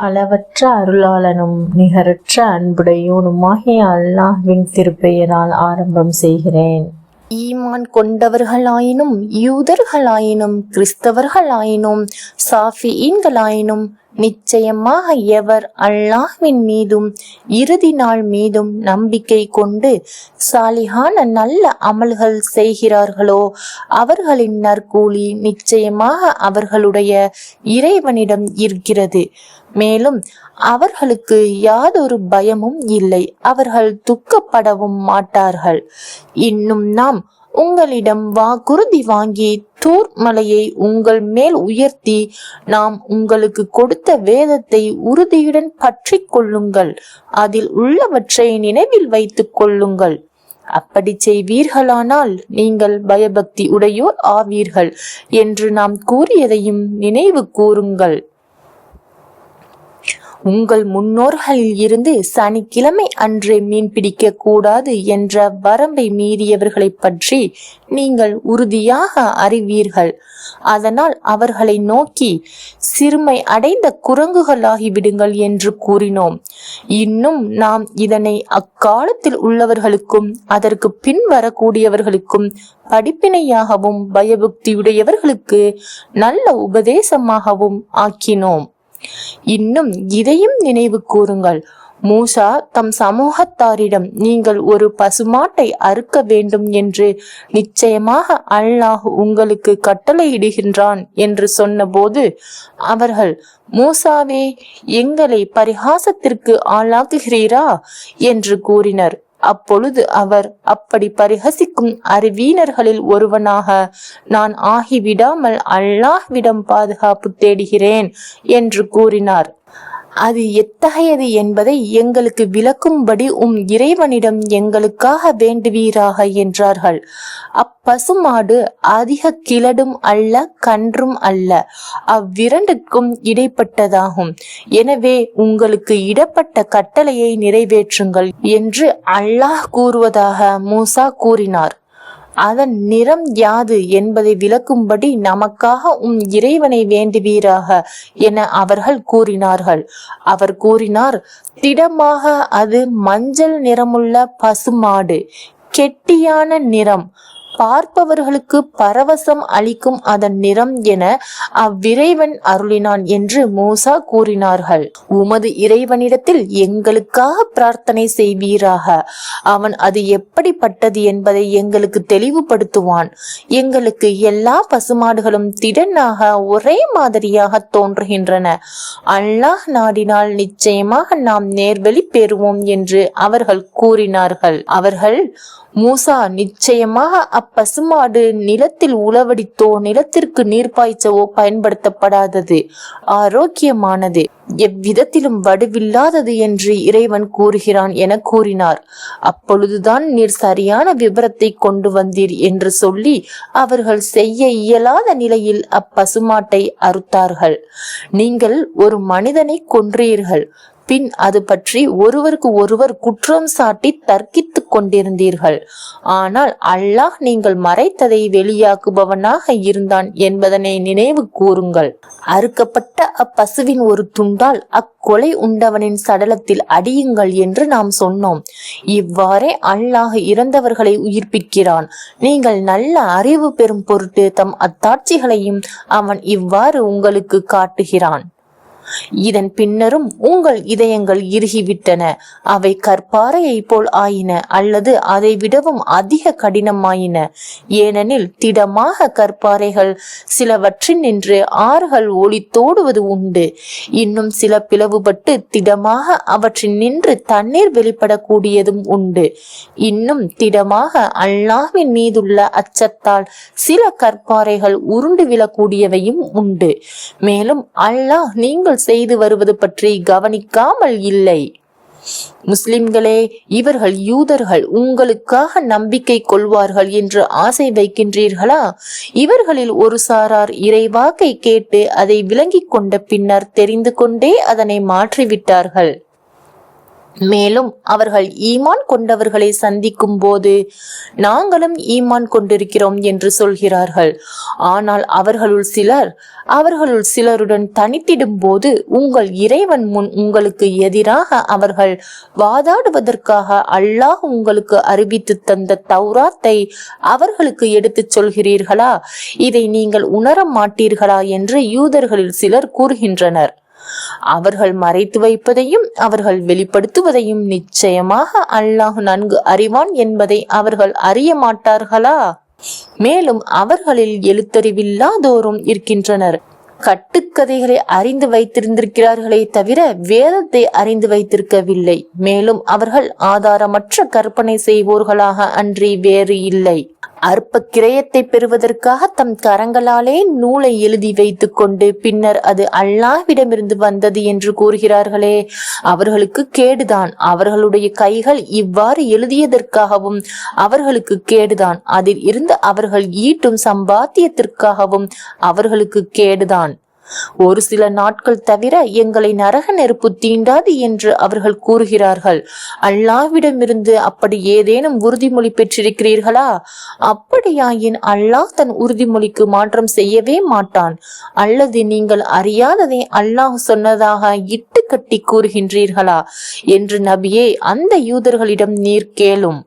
அளவற்ற அருளாளனும் நிகரற்ற அன்புடையோனுமாகிய அல்லாஹ்வின் திருப்பெயரால் ஆரம்பம் செய்கிறேன். ஈமான் கொண்டவர்களாயினும் யூதர்களாயினும் கிறிஸ்தவர்களாயினும் சாஃபியீன்களாயினும் நிச்சயமாக எவர் அல்லாஹ்வின் மீதும் இறுதி நாள் மீதும் நம்பிக்கை கொண்டு சாலிகான நல்ல அமல்கள் செய்கிறார்களோ அவர்களின் நற்கூலி நிச்சயமாக அவர்களுடைய இறைவனிடம் இருக்கிறது. மேலும் அவர்களுக்கு யாதொரு பயமும் இல்லை. அவர்கள் துக்கப்படவும் மாட்டார்கள். இன்னும் நாம் உங்களிடம் வாக்குறுதி வாங்கி தூர் மலையை உங்கள் மேல் உயர்த்தி நாம் உங்களுக்கு கொடுத்த வேதத்தை உறுதியுடன் பற்றி கொள்ளுங்கள். அதில் உள்ளவற்றை நினைவில் வைத்துக் கொள்ளுங்கள். அப்படி செய்வீர்களானால் நீங்கள் பயபக்தி உடையோர் ஆவீர்கள் என்று நாம் கூறியதையும் நினைவு கூறுங்கள். உங்கள் முன்னோர்களில் இருந்து சனிக்கிழமை அன்றே மீன் பிடிக்க கூடாது என்ற வரம்பை மீறியவர்களைப் பற்றி நீங்கள் உறுதியாக அறிவீர்கள். அதனால் அவர்களை நோக்கி சிறுமை அடைந்த குரங்குகளாகிவிடுங்கள் என்று கூறினோம். இன்னும் நாம் இதனை அக்காலத்தில் உள்ளவர்களுக்கும் அதற்கு பின் வரக்கூடியவர்களுக்கும் படிப்பினையாகவும் பயபக்தியுடையவர்களுக்கு நல்ல உபதேசமாகவும் ஆக்கினோம். இன்னும் இதையும் நினைவு கூறுங்கள். மூசா தம் சமூகத்தாரிடம் நீங்கள் ஒரு பசுமாட்டை அறுக்க வேண்டும் என்று நிச்சயமாக அல்லாஹ் உங்களுக்கு கட்டளையிடுகின்றான் என்று சொன்னபோது அவர்கள் மூசாவே எங்களை பரிகாசத்திற்கு ஆளாக்குகிறீரா? என்று கூறினர். அப்பொழுது அவர் அப்படி பரிகசிக்கும் அறிவீனர்களில் ஒருவனாக நான் ஆகிவிடாமல் அல்லாஹ்விடம் பாதுகாப்பு தேடுகிறேன் என்று கூறினார். அது எத்தகையது என்பதை எங்களுக்கு விளக்கும்படி உம் இறைவனிடம் எங்களுக்காக வேண்டுவீராக என்றார்கள். அப்பசுமாடு அதிக கிழடும் அல்ல கன்றும் அல்ல. அவ்விரண்டுக்கும் இடைப்பட்டதாகும். எனவே உங்களுக்கு இடப்பட்ட கட்டளையை நிறைவேற்றுங்கள் என்று அல்லாஹ் கூறுவதாக மூசா கூறினார். அதன் நிறம் யாது என்பதை விளக்கும்படி நமக்காக உம் இறைவனை வேண்டுவீராக என அவர்கள் கூறினார்கள். அவர் கூறினார் திடமாக அது மஞ்சள் நிறமுள்ள பசுமாடு கெட்டியான நிறம் பார்ப்பவர்களுக்கு பரவசம் அளிக்கும் அதன் நிறம் என அவ்விறைவன் அருளினான் என்று மூசா கூறினார்கள். உமது இறைவனிடத்தில் எங்களுக்காக பிரார்த்தனை செய்வீராக. அவன் அது எப்படிப்பட்டது என்பதை எங்களுக்கு தெளிவுபடுத்துவான். எங்களுக்கு எல்லா பசுமாடுகளும் திடனாக ஒரே மாதிரியாக தோன்றுகின்றன. அல்லாஹ் நாடினால் நிச்சயமாக நாம் நேர்வழி பெறுவோம் என்று அவர்கள் கூறினார்கள். அவர்கள் மூசா நிச்சயமாக அப்பசுமாடு நிலத்தில் உளவடித்தோ நிலத்திற்கு நீர் பாய்ச்சவோ பயன்படுத்தப்படாதது. ஆரோக்கியமானது. எவ்விதத்திலும் வடுவில்லாதது என்று இறைவன் கூறுகிறான் என கூறினார். அப்பொழுதுதான் நீர் சரியான விபரத்தை கொண்டு வந்தீர் என்று சொல்லி அவர்கள் செய்ய இயலாத நிலையில் அப்பசுமாட்டை அறுத்தார்கள். நீங்கள் ஒரு மனிதனை கொன்றீர்கள். பின் அது பற்றி ஒருவருக்கு ஒருவர் குற்றம் சாட்டி தர்க்கித்துக் கொண்டிருந்தீர்கள். ஆனால் அல்லாஹ் நீங்கள் மறைத்ததை வெளியாக்குபவனாக இருந்தான் என்பதனை நினைவு கூறுங்கள். அறுக்கப்பட்ட அப்பசுவின் ஒரு துண்டால் அக்கொலை உண்டவனின் சடலத்தில் அடியுங்கள் என்று நாம் சொன்னோம். இவ்வாறே அல்லாஹ் இறந்தவர்களை உயிர்ப்பிக்கிறான். நீங்கள் நல்ல அறிவு பெறும் பொருட்டு தம் அத்தாட்சிகளையும் அவன் இவ்வாறு உங்களுக்கு காட்டுகிறான். இதன் பின்னரும் உங்கள் இதயங்கள் இறுகிவிட்டன. அவை கற்பாறையைப் போல் ஆயின அல்லது அதை விடவும் அதிக கடினமாயின. ஏனெனில் திடமாக கற்பாறைகள் சிலவற்றின் நின்று ஆறுகள் ஒளித்தோடுவது உண்டு. இன்னும் சில பிளவுபட்டு திடமாக அவற்றின் நின்று தண்ணீர் வெளிப்படக்கூடியதும் உண்டு. இன்னும் திடமாக அல்லாவின் மீதுள்ள அச்சத்தால் சில கற்பாறைகள் உருண்டு விழக்கூடியவையும் உண்டு. மேலும் அல்லாஹ் நீங்கள் செய்து வருவது பற்றி கவனிக்காமல் இல்லை. முஸ்லிம்களே இவர்கள் யூதர்கள் உங்களுக்காக நம்பிக்கை கொள்வார்கள் என்று ஆசை வைக்கின்றீர்களா? இவர்களில் ஒரு சாரார் இறைவாக்கை கேட்டு அதை விளங்கிக் கொண்ட பின்னர் தெரிந்து கொண்டே அதனை மாற்றிவிட்டார்கள். மேலும் அவர்கள் ஈமான் கொண்டவர்களை சந்திக்கும் போது நாங்களும் ஈமான் கொண்டிருக்கிறோம் என்று சொல்கிறார்கள். ஆனால் அவர்களுள் சிலர் அவர்களுள் சிலருடன் தனித்திடும் போது உங்கள் இறைவன் முன் உங்களுக்கு எதிராக அவர்கள் வாதாடுவதற்காக அல்லாஹ் உங்களுக்கு அறிவித்து தந்த தௌராத்தை அவர்களுக்கு எடுத்துச் சொல்கிறீர்களா? இதை நீங்கள் உணர மாட்டீர்களா என்று யூதர்களில் சிலர் கூறுகின்றனர். அவர்கள் மறைத்து வைப்பதையும் அவர்கள் வெளிப்படுத்துவதையும் நிச்சயமாக அல்லாஹ் நன்கு அறிவான் என்பதை அவர்கள் அறிய மாட்டார்களா? மேலும் அவர்களில் எழுத்தறிவில்லாதோரும் இருக்கின்றனர். கட்டுக்கதைகளை அறிந்து வைத்திருந்திருக்கிறார்களே தவிர வேதத்தை அறிந்து வைத்திருக்கவில்லை. மேலும் அவர்கள் ஆதாரமற்ற கற்பனை செய்வோர்களாக அன்றி வேறு இல்லை. அற்ப கிரயத்தை பெறுவதற்காக தம் கரங்களாலே நூலை எழுதி வைத்துக் கொண்டு பின்னர் அது அல்லாவிடமிருந்து வந்தது என்று கூறுகிறார்களே. அவர்களுக்கு கேடுதான். அவர்களுடைய கைகள் இவ்வாறு எழுதியதற்காகவும் அவர்களுக்கு கேடுதான். அதில் இருந்து அவர்கள் ஈட்டும் சம்பாத்தியத்திற்காகவும் அவர்களுக்கு கேடுதான். ஒரு சில நாட்கள் தவிர எங்களை நரக நெருப்பு தீண்டாது என்று அவர்கள் கூறுகிறார்கள். அல்லாவிடமிருந்து அப்படி ஏதேனும் உறுதிமொழி பெற்றிருக்கிறீர்களா? அப்படியாயின் அல்லாஹ் தன் உறுதிமொழிக்கு மாற்றம் செய்யவே மாட்டான். அல்லது நீங்கள் அறியாததை அல்லாஹ் சொன்னதாக இட்டு கட்டி கூறுகின்றீர்களா? என்று நபியே அந்த யூதர்களிடம் நீர் கேளும்.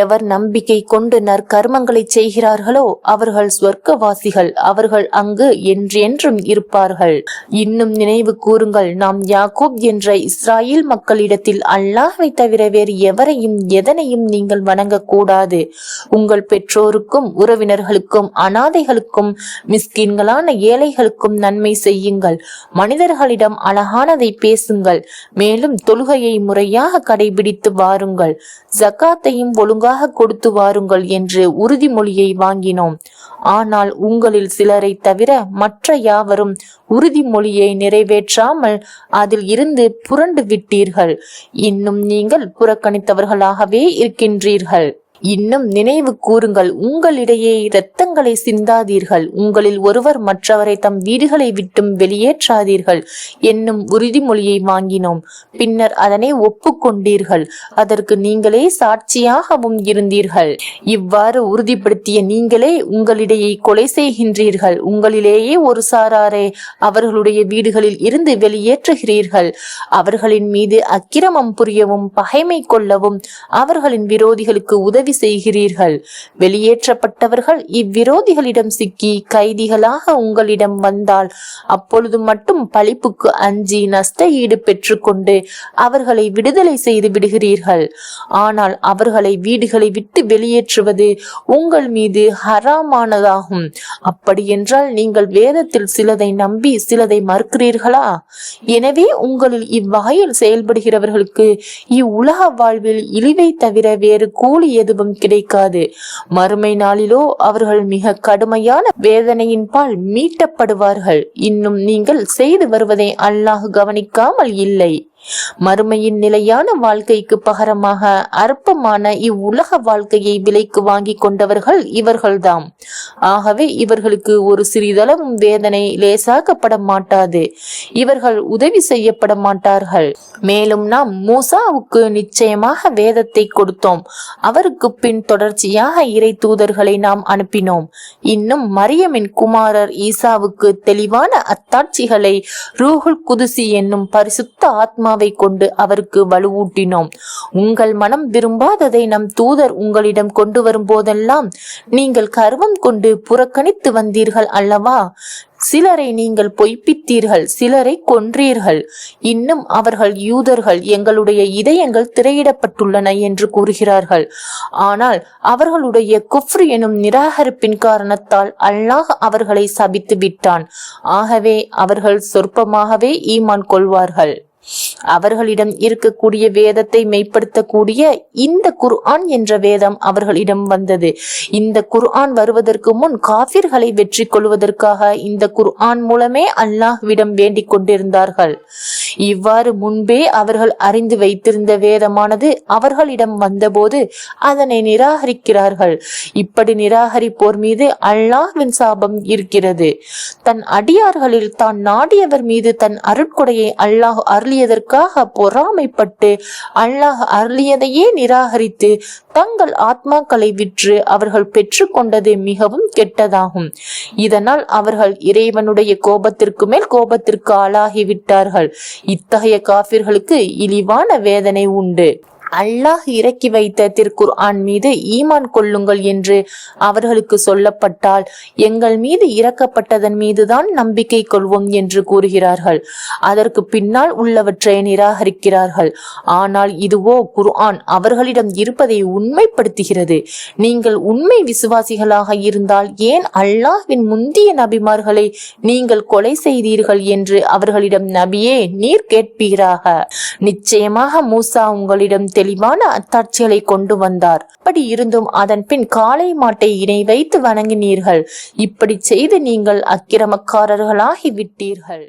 எவர் நம்பிக்கை கொண்டு நற்கர்மங்களை செய்கிறார்களோ அவர்கள் சொர்க்கவாசிகள் அவர்கள் அங்கு என்றென்றும் இருப்பார்கள். இன்னும் நினைவு கூறுங்கள் நாம் யாக்கூப் என்ற இஸ்ராயேல் மக்களிடத்தில் அல்லாஹை தவிர வேறு எவரையும் எதனையும் நீங்கள் வணங்கக்கூடாது. உங்கள் பெற்றோருக்கும் உறவினர்களுக்கும் அனாதைகளுக்கும் மிஸ்கின்களான ஏழைகளுக்கும் நன்மை செய்யுங்கள். மனிதர்களிடம் அழகானதை பேசுங்கள். மேலும் தொழுகையை முறையாக கடைபிடித்து வாருங்கள். ஜக்காத்தையும் ஒழுங்காக கொடுத்து வாருங்கள் என்று உறுதிமொழியை வாங்கினோம். ஆனால் உங்களில் சிலரை தவிர மற்ற யாவரும் உறுதிமொழியை நிறைவேற்றாமல் அதில் இருந்து புரண்டு விட்டீர்கள். இன்னும் நீங்கள் புறக்கணித்தவர்களாகவே இருக்கின்றீர்கள். இன்னும் நினைவு கூறுங்கள் உங்களிடையே இரத்தங்களை சிந்தாதீர்கள். உங்களில் ஒருவர் மற்றவரை தம் வீடுகளை விட்டும் வெளியேற்றாதீர்கள். என்னும் உறுதிமொழியை வாங்கினோம். பின்னர் அதனை ஒப்புக்கொண்டீர்கள். அதற்கு நீங்களே சாட்சியாகவும் இருந்தீர்கள். இவ்வாறு உறுதிப்படுத்திய நீங்களே உங்களிடையே கொலை செய்கின்றீர்கள். உங்களிலேயே ஒரு சாராரை அவர்களுடைய வீடுகளில் இருந்து வெளியேற்றுகிறீர்கள். அவர்களின் மீது அக்கிரமம் புரியவும் பகைமை கொள்ளவும் அவர்களின் விரோதிகளுக்கு உதவி செய்கிறீர்கள். வெளியேற்றப்பட்டவர்கள் இவ்விரோதிகளிடம் சிக்கி கைதிகளாக உங்களிடம் வந்தால் அப்பொழுது மட்டும் பழிப்புக்கு அஞ்சி நஷ்ட ஈடு பெற்றுக்கொண்டு அவர்களை விடுதலை செய்து விடுகிறீர்கள். ஆனால் அவர்களை வீடுகளை விட்டு வெளியேற்றுவது உங்கள் மீது ஹராமானதாகும். அப்படியென்றால் நீங்கள் வேதத்தில் சிலதை நம்பி சிலதை மறுக்கிறீர்களா? எனவே உங்களில் இவ்வகையில் செயல்படுகிறவர்களுக்கு இவ்வுலக வாழ்வில் இழிவை தவிர வேறு கூலி எதுவும் கிடைக்காது. மறுமை நாளிலோ அவர்கள் மிக கடுமையான வேதனையின் பால் மீட்டப்படுவார்கள். இன்னும் நீங்கள் செய்து வருவதை அல்லாஹ் கவனிக்காமல் இல்லை. மறுமையின் நிலையான வாழ்க்கைக்கு பகரமாக அற்பமான இவ்வுலக வாழ்க்கையை விலைக்கு வாங்கி கொண்டவர்கள் இவர்கள்தாம். ஆகவே இவர்களுக்கு ஒரு சிறிதளவும் வேதனை லேசாக்கப்பட மாட்டாது இவர்கள் உதவி செய்யப்பட மாட்டார்கள் மேலும் நாம் மூசாவுக்கு நிச்சயமாக வேதத்தை கொடுத்தோம். அவருக்கு பின் தொடர்ச்சியாக இறை தூதர்களை நாம் அனுப்பினோம். இன்னும் மரியமின் குமாரர் ஈசாவுக்கு தெளிவான அத்தாட்சிகளை ரூஹுல் குதுசி என்னும் பரிசுத்த ஆத்மா ஆத்மாவை கொண்டு அவருக்கு வலுவூட்டினோம். உங்கள் மனம் விரும்பாததை நம் தூதர் உங்களிடம் கொண்டு வரும் போதெல்லாம் நீங்கள் கர்வம் கொண்டு புறக்கணித்து வந்தீர்கள் அல்லவா? சிலரை நீங்கள் பொய்ப்பித்தீர்கள் சிலரை கொன்றீர்கள். இன்னும் அவர்கள் யூதர்கள் எங்களுடைய இதயங்கள் திரையிடப்பட்டுள்ளன என்று கூறுகிறார்கள். ஆனால் அவர்களுடைய குஃப்ரு எனும் நிராகரிப்பின் காரணத்தால் அல்லாஹ் அவர்களை சபித்து விட்டான் ஆகவே அவர்கள் சொற்பமாகவே ஈமான் கொள்வார்கள். அவர்களிடம் இருக்கக்கூடிய வேதத்தை மெய்ப்படுத்தக்கூடிய இந்த குர்ஆன் என்ற வேதம் அவர்களிடம் வந்தது. இந்த குர்ஆன் வருவதற்கு முன் காபிர்களை வெற்றி கொள்வதற்காக இந்த குர்ஆன் மூலமே அல்லாஹ்விடம் வேண்டிக் கொண்டிருந்தார்கள். இவ்வாறு முன்பே அவர்கள் அறிந்து வைத்திருந்த வேதமானது அவர்களிடம் வந்தபோது அதனை நிராகரிக்கிறார்கள். இப்படி நிராகரிப்போர் மீது அல்லாஹ்வின் சாபம் இருக்கிறது. தன் அடியார்களில் தான் நாடியவர் மீது தன் அருட்கொடையை அல்லாஹ் அருளியதற்காக பொறாமைப்பட்டு அல்லாஹ் அருளியதையே நிராகரித்து தங்கள் ஆத்மாக்களை விற்று அவர்கள் பெற்றுக்கொண்டது மிகவும் கெட்டதாகும். இதனால் அவர்கள் இறைவனுடைய கோபத்திற்கு மேல் கோபத்திற்கு ஆளாகிவிட்டார்கள் இத்தகைய காபிர்களுக்கு இழிவான வேதனை உண்டு. அல்லாஹ் இறக்கி வைத்த திருக்குர்ஆன் மீது ஈமான் கொள்ளுங்கள் என்று அவர்களுக்கு சொல்லப்பட்டால் எங்கள் மீது இறக்கப்பட்டதன் மீதுதான் நம்பிக்கை கொள்வோம் என்று கூறுகிறார்கள். அதற்கு பின்னால் உள்ளவற்றை நிராகரிக்கிறார்கள். ஆனால் இதுவோ குர்ஆன் அவர்களிடம் இருப்பதை உண்மைப்படுத்துகிறது. நீங்கள் உண்மை விசுவாசிகளாக இருந்தால் ஏன் அல்லாஹ்வின் முந்திய நபிமார்களை நீங்கள் கொலை செய்தீர்கள் என்று அவர்களிடம் நபியே நீர் கேட்பீராக? நிச்சயமாக மூசா உங்களிடம் தெளிவான அத்தாட்சிகளை கொண்டு வந்தார். அப்படி இருந்தும் அதன் பின் காளை மாட்டை இணை வைத்து வணங்கினீர்கள். இப்படி செய்து நீங்கள் அக்கிரமக்காரர்களாகி விட்டீர்கள்